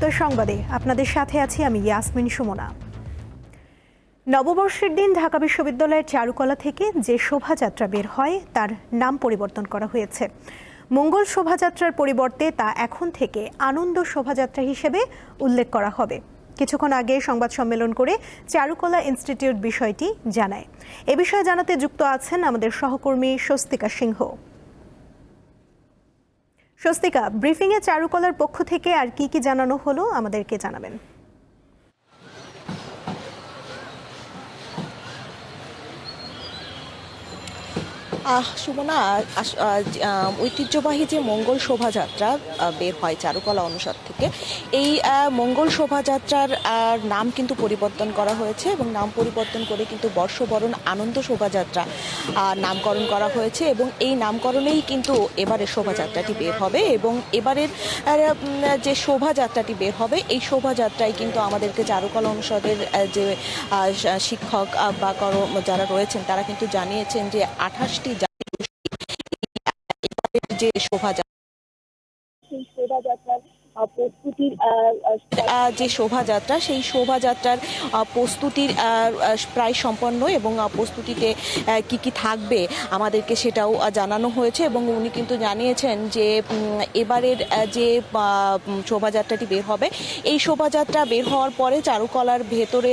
যুক্ত সংবাদে। আপনাদের সাথে আছি আমি ইয়াসমিন সুমনা। নববর্ষের দিন ঢাকা বিশ্ববিদ্যালয়ের চারুকলা থেকে যে শোভাযাত্রা বের হয়, তার নাম পরিবর্তন করা হয়েছে। মঙ্গল শোভাযাত্রার পরিবর্তে তা এখন থেকে আনন্দ শোভাযাত্রা হিসেবে উল্লেখ করা হবে। কিছুক্ষণ আগে সংবাদ সম্মেলন করে চারুকলা ইনস্টিটিউট বিষয়টি জানায়। এ বিষয়ে জানাতে যুক্ত আছেন আমাদের সহকর্মী স্বস্তিকা সিংহ। স্বস্তিকা ব্রিফিংয়ে চারুকলার পক্ষ থেকে আর কি কি জানানো হলো আমাদেরকে জানাবেন। সুমনা ঐতিহ্যবাহী যে মঙ্গল শোভাযাত্রা বের হয় চারুকলা অনুষদ থেকে, এই মঙ্গল শোভাযাত্রার নাম কিন্তু পরিবর্তন করা হয়েছে এবং নাম পরিবর্তন করে কিন্তু বর্ষবরণ আনন্দ শোভাযাত্রা নামকরণ করা হয়েছে এবং এই নামকরণেই কিন্তু এবারের শোভাযাত্রাটি বের হবে এবং এবারের যে শোভাযাত্রাটি বের হবে, এই শোভাযাত্রায় কিন্তু আমাদেরকে চারুকলা অনুষদের যে শিক্ষক বা যারা রয়েছেন তারা কিন্তু জানিয়েছেন যে আঠাশটি যে শোভাযাত্রা। সেই শোভাযাত্রার প্রস্তুতির যে শোভাযাত্রা, সেই শোভাযাত্রার প্রস্তুতির প্রায় সম্পন্ন এবং প্রস্তুতিতে কি কি থাকবে আমাদেরকে সেটাও জানানো হয়েছে এবং উনি কিন্তু জানিয়েছেন যে এবারের যে শোভাযাত্রাটি বের হবে, এই শোভাযাত্রা বের হওয়ার পরে চারুকলার ভেতরে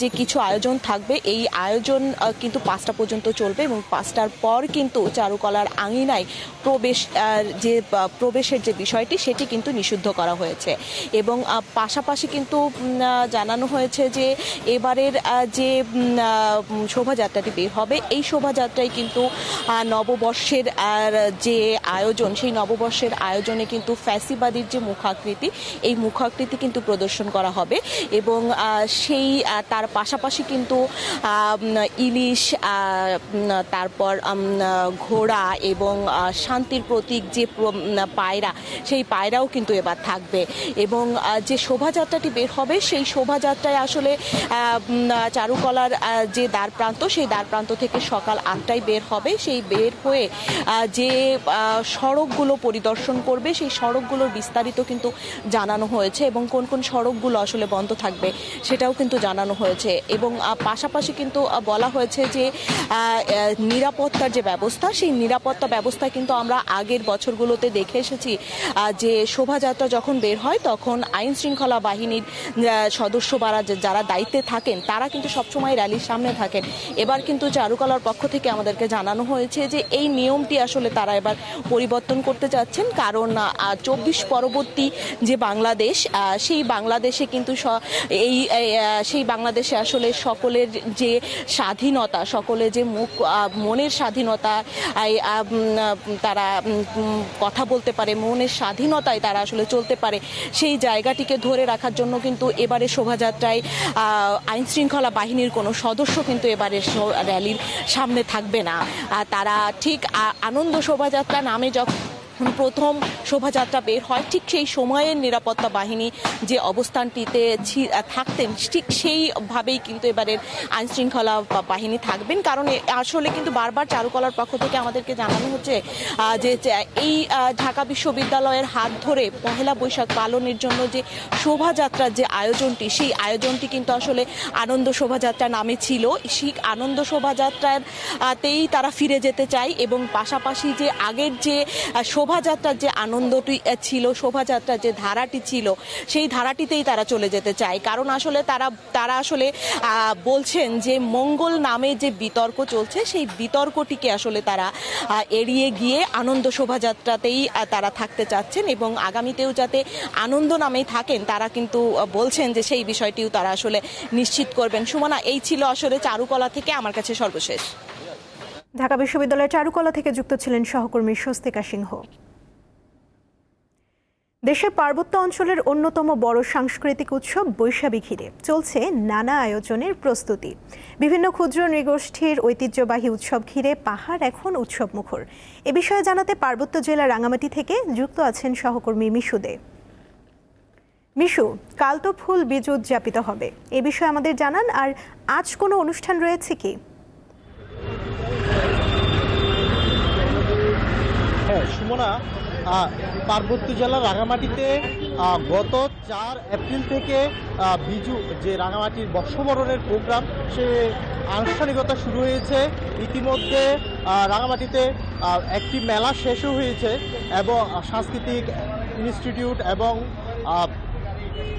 যে কিছু আয়োজন থাকবে, এই আয়োজন কিন্তু পাঁচটা পর্যন্ত চলবে এবং পাঁচটার পর কিন্তু চারুকলার আঙিনায় প্রবেশ যে প্রবেশের যে বিষয়টি, সেটি কিন্তু নিষিদ্ধ করা হয়েছে। এবং পাশাপাশি কিন্তু জানানো হয়েছে যে, এবারের যে শোভাযাত্রাটি বের হবে, এই শোভাযাত্রায় কিন্তু নববর্ষের যে আয়োজন, সেই নববর্ষের আয়োজনে কিন্তু ফ্যাসিবাদীর যে মুখাকৃতি, এই মুখাকৃতি কিন্তু প্রদর্শন করা হবে। এবং সেই তার পাশাপাশি কিন্তু ইলিশ তারপর ঘোড়া এবং শান্তির প্রতীক যে পায়রা, সেই পায়রাও কিন্তু এবার থাকবে। এবং যে শোভাযাত্রাটি বের হবে, সেই শোভাযাত্রায় আসলে চারুকলার যে দ্বার প্রান্ত সেই দ্বার প্রান্ত থেকে সকাল আটটায় বের হবে। সেই বের হয়ে যে সড়কগুলো পরিদর্শন করবে, সেই সড়কগুলোর বিস্তারিত কিন্তু জানানো হয়েছে এবং কোন কোন সড়কগুলো আসলে বন্ধ থাকবে সেটাও কিন্তু জানানো হয়েছে। এবং পাশাপাশি কিন্তু বলা হয়েছে যে নিরাপত্তার যে ব্যবস্থা, সেই নিরাপত্তা ব্যবস্থা কিন্তু আমরা আগের বছরগুলোতে দেখে এসেছি যে শোভাযাত্রা যখন বের হয়, তখন আইন শৃঙ্খলা বাহিনীর সদস্য যারা দায়িত্বে থাকেন, তারা কিন্তু সবসময় র্যালির সামনে থাকেন। এবার কিন্তু চারুকলার পক্ষ থেকে আমাদেরকে জানানো হয়েছে যে, এই নিয়মটি আসলে তারা এবার পরিবর্তন করতে চাচ্ছেন কারণ চব্বিশ পরবর্তী যে বাংলাদেশ সেই বাংলাদেশে কিন্তু এই সেই বাংলাদেশে আসলে সকলের যে স্বাধীনতা, সকলে যে মুখ মনের স্বাধীনতা তারা কথা বলতে পারে, মনের স্বাধীনতায় তারা আসলে চলতে পারে। সেই জায়গাটিকে ধরে রাখার জন্য কিন্তু এবারে শোভাযাত্রায় আইন শৃঙ্খলা বাহিনীর কোনো সদস্য কিন্তু এবারে র্যালির সামনে থাকবে না। তারা ঠিক আনন্দ শোভাযাত্রা নামে যখন প্রথম শোভাযাত্রা বের হয় ঠিক সেই সময়ের নিরাপত্তা বাহিনী যে অবস্থানটিতে থাকতেন ঠিক সেইভাবেই কিন্তু এবারের আইন শৃঙ্খলা বাহিনী থাকবেন। কারণ আসলে কিন্তু বারবার চারুকলার পক্ষ থেকে আমাদেরকে জানানো হচ্ছে যে এই ঢাকা বিশ্ববিদ্যালয়ের হাত ধরে পহেলা বৈশাখ পালনের জন্য যে শোভাযাত্রার যে আয়োজনটি সেই আয়োজনটি কিন্তু আসলে আনন্দ শোভাযাত্রা নামে ছিল। সেই আনন্দ শোভাযাত্রার তেই তারা ফিরে যেতে চায় এবং পাশাপাশি যে আগের যে আহ, শোভাযাত্রার যে আনন্দটি ছিল, শোভাযাত্রার যে ধারাটি ছিল, সেই ধারাটিতেই তারা চলে যেতে চায়। কারণ আসলে তারা তারা আসলে বলছেন যে মঙ্গল নামে যে বিতর্ক চলছে, সেই বিতর্কটিকে আসলে তারা এড়িয়ে গিয়ে আনন্দ শোভাযাত্রাতেই তারা থাকতে চাচ্ছেন এবং আগামীতেও যাতে আনন্দ নামেই থাকেন, তারা কিন্তু বলছেন যে সেই বিষয়টিও তারা আসলে নিশ্চিত করবেন। সুমনা, এই ছিল আসলে চারুকলা থেকে। আমার কাছে সর্বশেষ। ঢাকা বিশ্ববিদ্যালয়ের চারুকলা থেকে যুক্ত ছিলেন সহকর্মী স্বস্তিকা সিংহ। দেশের পার্বত্য অঞ্চলের অন্যতম বড় সাংস্কৃতিক উৎসব বৈশাখী ঘিরে। চলছে নানা আয়োজনের প্রস্তুতি। বিভিন্ন ক্ষুদ্র নৃগোষ্ঠীর ঐতিহ্যবাহী উৎসব ঘিরে পাহাড় এখন উৎসব মুখর এ বিষয়ে জানাতে পার্বত্য জেলা রাঙামাটি থেকে যুক্ত আছেন সহকর্মী মিশু দে। মিশু, কাল তো ফুল বীজ উদযাপিত হবে। এ বিষয়ে আমাদের জানান, আর আজ কোনো অনুষ্ঠান রয়েছে কি? হ্যাঁ পার্বত্য জেলার রাঙামাটিতে গত চার এপ্রিল থেকে বিজু, যে রাঙামাটির বর্ষবরণের প্রোগ্রাম, সে আনুষ্ঠানিকতা শুরু হয়েছে। ইতিমধ্যে রাঙামাটিতে একটি মেলা শেষও হয়েছে এবং সাংস্কৃতিক ইনস্টিটিউট এবং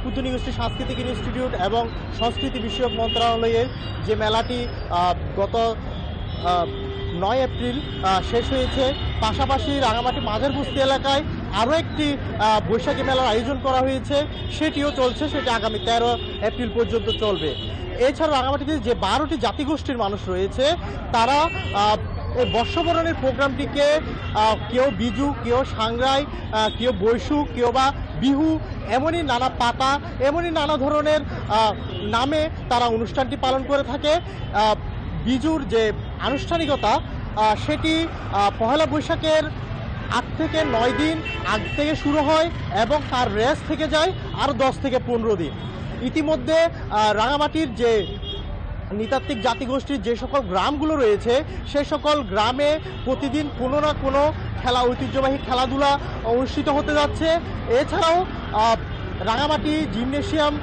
পুতুনি গোষ্ঠী সাংস্কৃতিক ইনস্টিটিউট এবং সংস্কৃতি বিষয়ক মন্ত্রণালয়ের যে মেলাটি গত নয় এপ্রিল শেষ হয়েছে। পাশাপাশি রাঙামাটি মাঝের বস্তি এলাকায় আরও একটি বৈশাখী মেলার আয়োজন করা হয়েছে। সেটিও চলছে, সেটি আগামী তেরো এপ্রিল পর্যন্ত চলবে। এছাড়া রাঙামাটিতে যে বারোটি জাতিগোষ্ঠীর মানুষ রয়েছে, তারা এই বর্ষবরণের প্রোগ্রামটিকে কেউ বিজু, কেউ সাংরাই কেউ বৈশু, কেউ বা বিহু, এমনই নানা পাতা, এমনই নানা ধরনের নামে তারা অনুষ্ঠানটি পালন করে থাকে। বিজুর যে আনুষ্ঠানিকতা সেটি পহেলা বৈশাখের আট থেকে নয় দিন আগ থেকে শুরু হয় এবং তার রেস থেকে যায় আরও দশ থেকে পনেরো দিন। ইতিমধ্যে রাঙামাটির যে নৃতাত্ত্বিক জাতিগোষ্ঠীর যে সকল গ্রামগুলো রয়েছে সেই সকল গ্রামে প্রতিদিন কোনো না কোনো খেলা, ঐতিহ্যবাহী খেলাধুলা অনুষ্ঠিত হতে যাচ্ছে। এছাড়াও রাঙামাটি জিমনেশিয়াম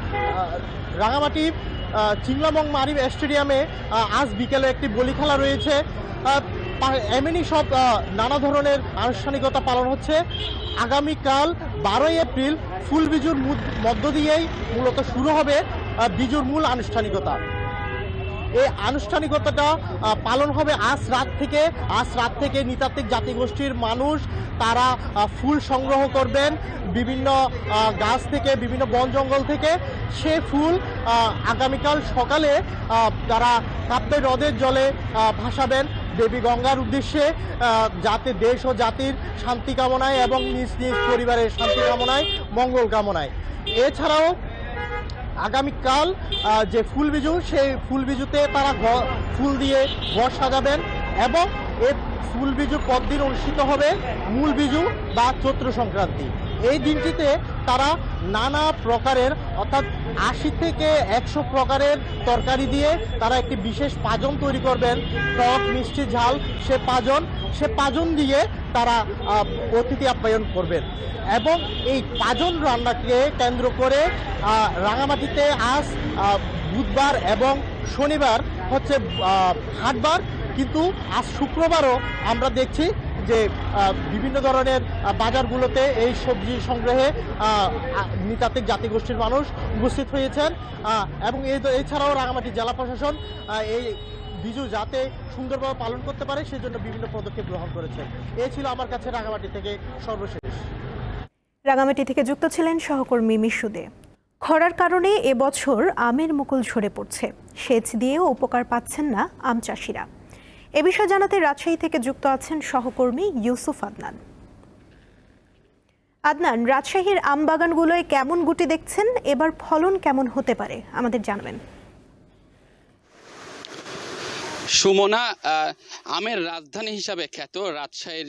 রাঙামাটি চিংলামং মারিব স্টেডিয়ামে আজ বিকেলে একটি বলি খেলা রয়েছে এমনি সব নানা ধরনের আনুষ্ঠানিকতা পালন হচ্ছে। আগামীকাল বারোই এপ্রিল ফুল বিজুর মধ্য দিয়েই মূলত শুরু হবে বিজুর মূল আনুষ্ঠানিকতা। এই আনুষ্ঠানিকতাটা পালন হবে আজ রাত থেকে। আজ রাত থেকে নৃতাত্ত্বিক জাতিগোষ্ঠীর মানুষ তারা ফুল সংগ্রহ করবেন। বিভিন্ন গাছ থেকে, বিভিন্ন বন জঙ্গল থেকে সে ফুল আগামীকাল সকালে তারা কাপ্তাই হ্রদের জলে ভাসাবেন। দেবী গঙ্গার উদ্দেশ্যে যাতে দেশ ও জাতির শান্তি কামনায় এবং নিজ নিজ পরিবারের শান্তি কামনায়, মঙ্গল কামনায়। এছাড়াও আগামীকাল যে ফুল বিজু, সেই ফুল বিজুতে তারা ফুল দিয়ে ঘর সাজাবেন এবং এ ফুল বিজু পরদিন অনুষ্ঠিত হবে মূল বিজু বা চৈত্র সংক্রান্তি। এই দিনটিতে তারা নানা প্রকারের, অর্থাৎ আশি থেকে একশো প্রকারের তরকারি দিয়ে তারা একটি বিশেষ পাজন তৈরি করবেন। টক, মিষ্টি, ঝাল, সে পাজন সে পাজন দিয়ে তারা অতিথি আপ্যায়ন করবেন। এবং এই পাজন রান্নাকে কেন্দ্র করে রাঙামাটিতে আজ বুধবার এবং শনিবার হচ্ছে হাটবার। কিন্তু আজ শুক্রবারও আমরা দেখছি যে বিভিন্ন ধরনের বাজারগুলোতে এই সবজি সংগ্রহে নৃতাত্ত্বিক জাতিগোষ্ঠীর মানুষ উপস্থিত হয়েছেন। এবং এছাড়াও রাঙামাটি জেলা প্রশাসন এই বিজু যাতে সুন্দরভাবে পালন করতে পারে সেজন্য বিভিন্ন পদক্ষেপ গ্রহণ করেছে এ ছিল আমার কাছে রাঙামাটি থেকে সর্বশেষ। রাঙামাটি থেকে যুক্ত ছিলেন সহকর্মী মিশুদে খরার কারণে এবছর আমের মুকুল ঝরে পড়ছে। সেচ দিয়েও উপকার পাচ্ছেন না আম চাষিরা। এ বিষয়ে জানাতে রাজশাহী থেকে যুক্ত আছেন সহকর্মী ইউসুফ আদনান। আদনান, রাজশাহীর আমবাগানগুলোয় কেমন গুটি দেখছেন? এবার ফলন কেমন হতে পারে? আমাদের জানাবেন। সুমনা আমের রাজধানী হিসাবে খ্যাত রাজশাহীর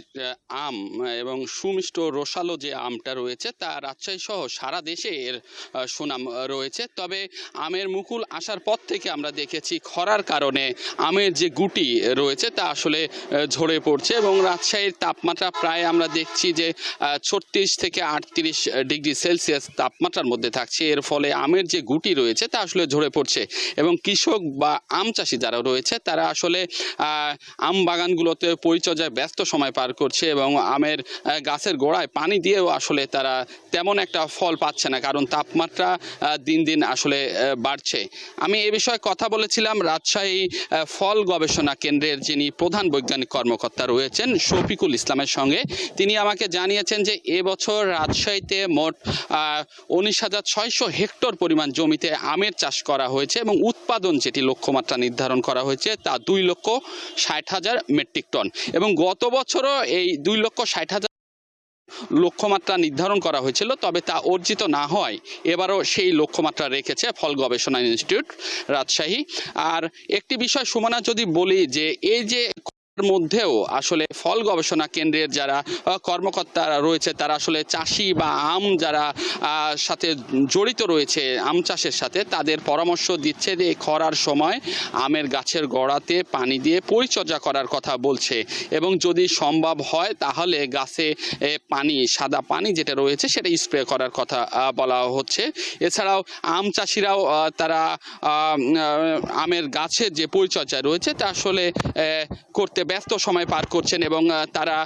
আম এবং সুমিষ্ট রসালো যে আমটা রয়েছে তা রাজশাহী সহ সারা দেশে এর সুনাম রয়েছে। তবে আমের মুকুল আসার পর থেকে আমরা দেখেছি খরার কারণে আমের যে গুটি রয়েছে তা আসলে ঝরে পড়ছে এবং রাজশাহীর তাপমাত্রা প্রায় আমরা দেখছি যে ছত্রিশ থেকে আটত্রিশ ডিগ্রি সেলসিয়াস তাপমাত্রার মধ্যে থাকছে। এর ফলে আমের যে গুটি রয়েছে তা আসলে ঝরে পড়ছে এবং কৃষক বা আম চাষি যারা রয়েছে তারা আসলে আম বাগানগুলোতে পরিচর্যায় ব্যস্ত সময় পার করছে এবং আমের গাছের গোড়ায় পানি দিয়েও আসলে তারা তেমন একটা ফল পাচ্ছে না, কারণ তাপমাত্রা দিন দিন আসলে বাড়ছে। আমি এ বিষয়ে কথা বলেছিলাম, রাজশাহী ফল গবেষণা কেন্দ্রের যিনি প্রধান বৈজ্ঞানিক কর্মকর্তা রয়েছেন, শফিকুল ইসলামের সঙ্গে, তিনি আমাকে জানিয়েছেন যে এবছর রাজশাহীতে মোট উনিশ হাজার ছয়শো হেক্টর পরিমাণ জমিতে আমের চাষ করা হয়েছে এবং উৎপাদন যেটি লক্ষ্যমাত্রা নির্ধারণ করা হয়েছে তা দুই লক্ষ ষাট হাজার মেট্রিক টন। এবং গত বছরও এই দুই লক্ষ ষাট হাজার লক্ষ্যমাত্রা নির্ধারণ করা হয়েছিল, তবে তা অর্জিত না হয়, এবারও সেই লক্ষ্যমাত্রা রেখেছে ফল গবেষণা ইনস্টিটিউট রাজশাহী। আর একটি বিষয় সুমনা, যদি বলি যে, এই যে মধ্যেও আসলে ফল গবেষণা কেন্দ্রের যারা কর্মকর্তারা রয়েছে, তারা আসলে চাষি বা আম যারা সাথে জড়িত রয়েছে, আম চাষের সাথে, তাদের পরামর্শ দিচ্ছে যে খরার সময় আমের গাছের গোড়াতে পানি দিয়ে পরিচর্যা করার কথা বলছে। এবং যদি সম্ভব হয়, তাহলে গাছে পানি, সাদা পানি যেটা রয়েছে, সেটা স্প্রে করার কথা বলা হচ্ছে। এছাড়াও আম চাষিরাও তারা আমের গাছের যে পরিচর্যা রয়েছে, তা আসলে করতে ব্যস্ত সময় পার করছেন এবং তারা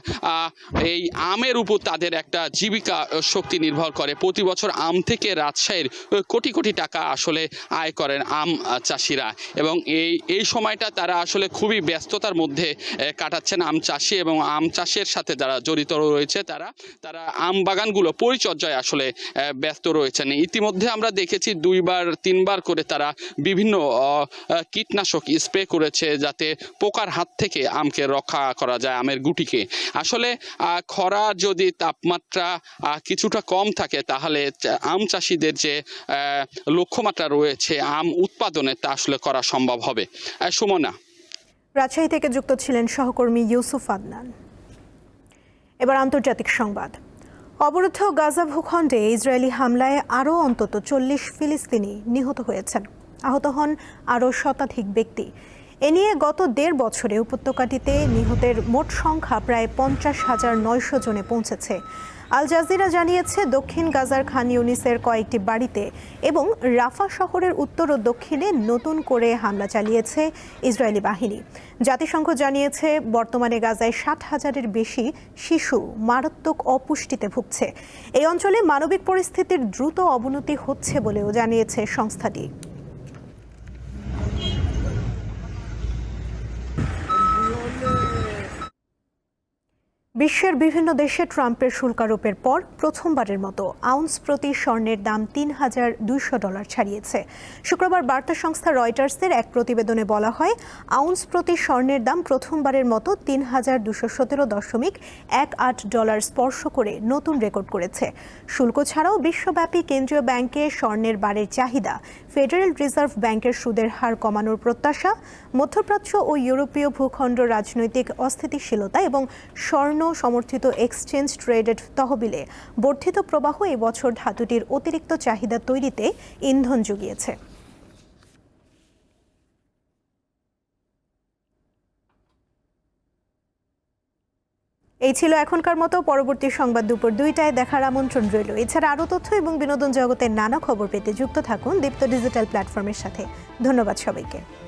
এই আমের উপর তাদের একটা জীবিকা শক্তি নির্ভর করে। প্রতি বছর আম থেকে রাজশাহীর কোটি কোটি টাকা আসলে আয় করেন আম চাষিরা। এবং এই এই সময়টা তারা আসলে খুবই ব্যস্ততার মধ্যে কাটাচ্ছেন আম চাষি এবং আম চাষের সাথে যারা জড়িত রয়েছে তারা তারা আম বাগানগুলো পরিচর্যায় আসলে ব্যস্ত রয়েছেন। ইতিমধ্যে আমরা দেখেছি দুইবার, তিনবার করে তারা বিভিন্ন কীটনাশক স্প্রে করেছে যাতে পোকার হাত থেকে আমকে রক্ষা করা যায় আমের গুটিকে আসলে খরা যদি তাপমাত্রা কিছুটা কম থাকে, তাহলে আম চাষিদের যে লক্ষ্যমাত্রা রয়েছে, আম উৎপাদনে তা আসলে করা সম্ভব হবে। সুমনা। রাজশাহী থেকে যুক্ত ছিলেন সহকর্মী ইউসুফ আদনান। এবার আন্তর্জাতিক সংবাদ। অবরুদ্ধ গাজা ভূখণ্ডে ইসরায়েলি হামলায় আরও অন্তত চল্লিশ ফিলিস্তিনি নিহত হয়েছেন। আহত হন আরও শতাধিক ব্যক্তি। এ নিয়ে গত দেড় বছরে উপত্যকাটিতে নিহতের মোট সংখ্যা প্রায় পঞ্চাশ হাজার নয়শো জনে পৌঁছেছে। আল জাজিরা জানিয়েছে, দক্ষিণ গাজার খান ইউনিসের কয়েকটি বাড়িতে এবং রাফা শহরের উত্তর ও দক্ষিণে নতুন করে হামলা চালিয়েছে ইসরায়েলি বাহিনী। জাতিসংঘ জানিয়েছে, বর্তমানে গাজায় ষাট হাজারের বেশি শিশু মারাত্মক অপুষ্টিতে ভুগছে। এই অঞ্চলে মানবিক পরিস্থিতির দ্রুত অবনতি হচ্ছে বলেও জানিয়েছে সংস্থাটি। বিশ্বের বিভিন্ন দেশে ট্রাম্পের শুল্কারোপের পর প্রথমবারের মতো আউন্স প্রতি স্বর্ণের দাম তিন হাজার দুইশো ডলার ছাড়িয়েছে। শুক্রবার বার্তা সংস্থা রয়টার্সের এক প্রতিবেদনে বলা হয়, আউন্স প্রতি স্বর্ণের দাম প্রথমবারের মতো তিন হাজার দুশো সতেরো দশমিক এক আট ডলার স্পর্শ করে নতুন রেকর্ড করেছে। শুল্ক ছাড়াও বিশ্বব্যাপী কেন্দ্রীয় ব্যাংকে স্বর্ণের বারের চাহিদা, ফেডারেল রিজার্ভ ব্যাংকের সুদের হার কমানোর প্রত্যাশা, মধ্যপ্রাচ্য ও ইউরোপীয় ভূখণ্ড রাজনৈতিক অস্থিতিশীলতা এবং স্বর্ণ সমর্থিত এক্সচেঞ্জ ট্রেডেড তহবিলে বর্ধিত প্রবাহ এই বছর ধাতুটির অতিরিক্ত চাহিদা তৈরিতে ইন্ধন জুগিয়েছে। এই ছিল এখনকার মতো। পরবর্তী সংবাদ দুপুর দুইটায় দেখার আমন্ত্রণ রইল। এছাড়া আরও তথ্য এবং বিনোদন জগতের নানা খবর পেতে যুক্ত থাকুন দীপ্ত ডিজিটাল প্ল্যাটফর্মের সাথে। ধন্যবাদ সবাইকে।